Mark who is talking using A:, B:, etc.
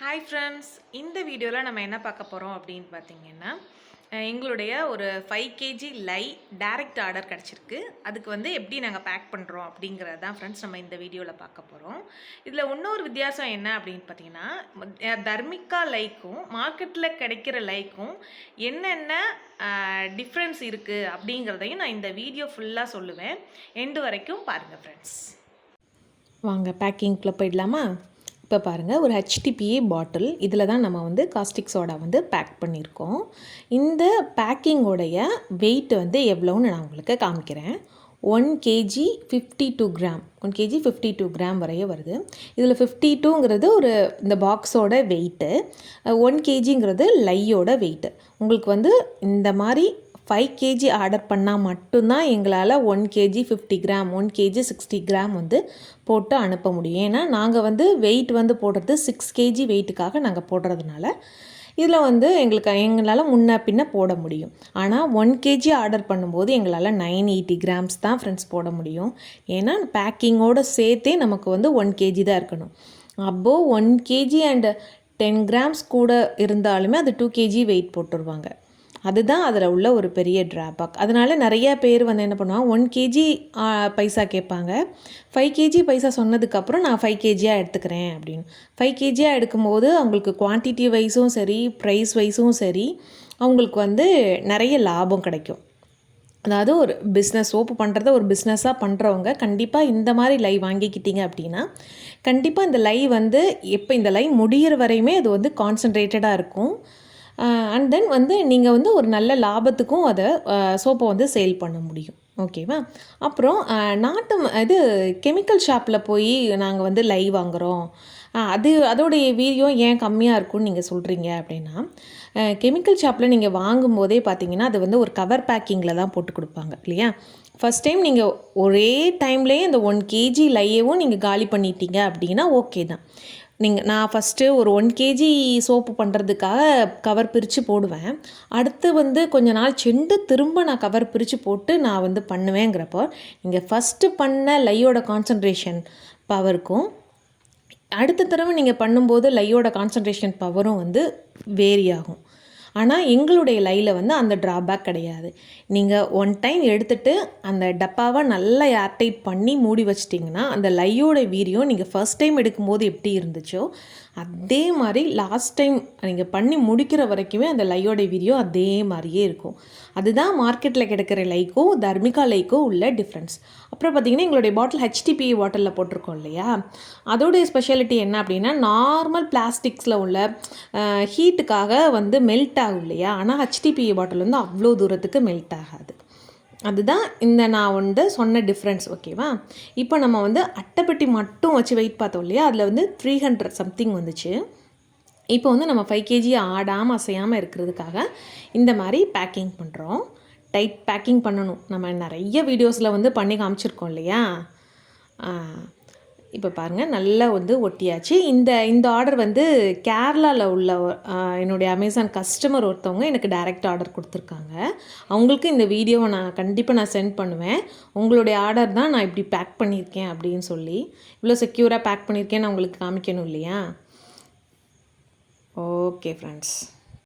A: Hi friends இந்த வீடியோவில் நம்ம என்ன பார்க்க போகிறோம் அப்படின்னு பார்த்தீங்கன்னா எங்களுடைய ஒரு five KG lye direct order கிடச்சிருக்கு. அதுக்கு வந்து எப்படி நாங்கள் பேக் பண்ணுறோம் அப்படிங்கிறது தான் ஃப்ரெண்ட்ஸ் நம்ம இந்த வீடியோவில் பார்க்க போகிறோம் இதில் இன்னொரு வித்தியாசம் என்ன அப்படின்னு பார்த்தீங்கன்னா தர்மிக்கா தர்மிகா லைக்கும் மார்க்கெட்டில் கிடைக்கிற லைக்கும் என்னென்ன டிஃப்ரென்ஸ் இருக்குது அப்படிங்கிறதையும் நான் இந்த வீடியோ ஃபுல்லாக சொல்லுவேன். எண்டு வரைக்கும் பாருங்கள் ஃப்ரெண்ட்ஸ்
B: வாங்க பேக்கிங்க்குள்ளே போயிடலாமா? இப்போ பாருங்கள் ஒரு ஹெச்டிபிஏ பாட்டில் இதில் தான் நம்ம வந்து காஸ்டிக் சோடா வந்து பேக் பண்ணியிருக்கோம். இந்த பேக்கிங்கோடைய வெயிட் வந்து எவ்வளோன்னு நான் உங்களுக்கு காமிக்கிறேன். One KG fifty two gram one KG fifty two gram வரைய வருது. இதில் ஃபிஃப்டி டூங்கிறது ஒரு இந்த பாக்ஸோட வெயிட்டு ஒன் கேஜிங்கிறது லையோட வெயிட்டு உங்களுக்கு வந்து இந்த மாதிரி ஃபைவ் கேஜி ஆர்டர் பண்ணால் மட்டும்தான் எங்களால் one KG fifty gram one KG sixty gram வந்து போட்டு அனுப்ப முடியும். ஏன்னா நாங்கள் வந்து வெயிட் வந்து போடுறது சிக்ஸ் கேஜி வெயிட்டுக்காக நாங்கள் போடுறதுனால இதில் வந்து எங்களுக்கு எங்களால் முன்ன பின்ன போட முடியும். ஆனால் ஒன் கேஜி ஆர்டர் பண்ணும்போது எங்களால் நைன் எயிட்டி கிராம்ஸ் தான் ஃப்ரெண்ட்ஸ் போட முடியும். ஏன்னா பேக்கிங்கோடு சேர்த்தே நமக்கு வந்து ஒன் கேஜி தான் இருக்கணும். அப்போது one KG and ten grams கூட இருந்தாலுமே அது டூ கேஜி வெயிட் போட்டுருவாங்க. அதுதான் அதில் உள்ள ஒரு பெரிய ட்ராபேக் அதனால் நிறைய பேர் வந்து என்ன பண்ணுவாங்க ஒன் கேஜி பைசா கேட்பாங்க. ஃபைவ் கேஜி பைசா சொன்னதுக்கப்புறம் நான் ஃபைவ் கேஜியாக எடுத்துக்கிறேன் அப்படின்னு. ஃபைவ் கேஜியாக எடுக்கும்போது அவங்களுக்கு குவான்டிட்டி வைஸும் சரி ப்ரைஸ் வைஸும் சரி அவங்களுக்கு வந்து நிறைய லாபம் கிடைக்கும். அதாவது ஒரு பிஸ்னஸ் சோப்பு பண்ணுறத ஒரு பிஸ்னஸாக பண்ணுறவங்க கண்டிப்பாக இந்த மாதிரி லை வாங்கிக்கிட்டீங்க அப்படின்னா கண்டிப்பாக இந்த லை வந்து எப்போ இந்த லை முடியிற வரையுமே அது வந்து கான்சன்ட்ரேட்டடாக இருக்கும். அண்ட் தென் வந்து நீங்கள் வந்து ஒரு நல்ல லாபத்துக்கும் அதை சோப்பை வந்து சேல் பண்ண முடியும். ஓகேவா அப்புறம் நாட்டு இது கெமிக்கல் ஷாப்பில் போய் நாங்கள் வந்து லை வாங்குகிறோம் அது அதோடைய வீரியம் ஏன் கம்மியாக இருக்கும்னு நீங்கள் சொல்கிறீங்க அப்படின்னா கெமிக்கல் ஷாப்பில் நீங்கள் வாங்கும்போதே பார்த்தீங்கன்னா அது வந்து ஒரு கவர் பேக்கிங்கில் தான் போட்டு கொடுப்பாங்க இல்லையா? ஃபஸ்ட் டைம் நீங்கள் ஒரே டைம்லேயே அந்த ஒன் கேஜி லையவும் நீங்கள் காலி பண்ணிட்டீங்க அப்படின்னா ஓகே தான். நீங்கள் நான் ஃபஸ்ட்டு ஒரு ஒன் கேஜி சோப்பு பண்ணுறதுக்காக கவர் பிரித்து போடுவேன். அடுத்து வந்து கொஞ்ச நாள் செண்டு திரும்ப நான் கவர் பிரித்து போட்டு நான் வந்து பண்ணுவேங்கிறப்போ நீங்கள் ஃபஸ்ட்டு பண்ண லையோட கான்சன்ட்ரேஷன் பவருக்கும் அடுத்த தடவை நீங்கள் பண்ணும்போது லையோட கான்சன்ட்ரேஷன் பவரும் வந்து வேரி ஆகும் ஆனால் எங்களுடைய லையில் வந்து அந்த ட்ராபேக் கிடையாது. நீங்கள் ஒன் டைம் எடுத்துட்டு அந்த டப்பாவை நல்லா ஏர்டைட் பண்ணி மூடி வச்சிட்டிங்கன்னா அந்த லையோட வீரியம் நீங்கள் ஃபர்ஸ்ட் டைம் எடுக்கும்போது எப்படி இருந்துச்சோ அதே மாதிரி லாஸ்ட் டைம் நீங்கள் பண்ணி முடிக்கிற வரைக்குமே அந்த லையோட வீரியம் அதே மாதிரியே இருக்கும். அதுதான் மார்க்கெட்டில் கிடைக்கிற லைக்கும் தர்மிகா லைக்கும் உள்ள டிஃப்ரென்ஸ் அப்புறம் பார்த்தீங்கன்னா எங்களுடைய பாட்டில் ஹெச்டிபி வாட்டரில் போட்டிருக்கோம் இல்லையா? அதோடைய ஸ்பெஷாலிட்டி என்ன அப்படின்னா நார்மல் பிளாஸ்டிக்ஸில் உள்ள ஹீட்டுக்காக வந்து மெல்ட் ஆகும் இல்லையா? ஆனால் ஹெச்டிபி பாட்டில் வந்து அவ்வளோ தூரத்துக்கு மெல்ட் ஆகாது. அதுதான் இந்த நான் வந்து சொன்ன டிஃப்ரென்ஸ் ஓகேவா இப்போ நம்ம வந்து அட்டைப்பெட்டி மட்டும் வச்சு வெயிட் பார்த்தோம் இல்லையா? அதில் வந்து த்ரீ ஹண்ட்ரட் சம்திங் வந்துச்சு. இப்போ வந்து நம்ம ஃபைவ் கேஜி ஆடாமல் அசையாமல் இருக்கிறதுக்காக இந்த மாதிரி பேக்கிங் பண்ணுறோம் டைட் பேக்கிங் பண்ணணும். நம்ம நிறைய வீடியோஸில் வந்து பண்ணி காமிச்சிருக்கோம் இல்லையா? இப்போ பாருங்கள் நல்லா வந்து ஒட்டியாச்சு. இந்த இந்த ஆர்டர் வந்து கேரளாவில் உள்ள என்னுடைய அமேசான் கஸ்டமர் ஒருத்தவங்க எனக்கு டைரக்ட் ஆர்டர் கொடுத்துருக்காங்க. அவங்களுக்கு இந்த வீடியோவை நான் கண்டிப்பாக நான் சென்ட் பண்ணுவேன். உங்களுடைய ஆர்டர் தான் நான் இப்படி பேக் பண்ணியிருக்கேன் அப்படின்னு சொல்லி. இவ்வளோ செக்யூராக பேக் பண்ணியிருக்கேன்னு நான் உங்களுக்கு காமிக்கணும் இல்லையா? Okay friends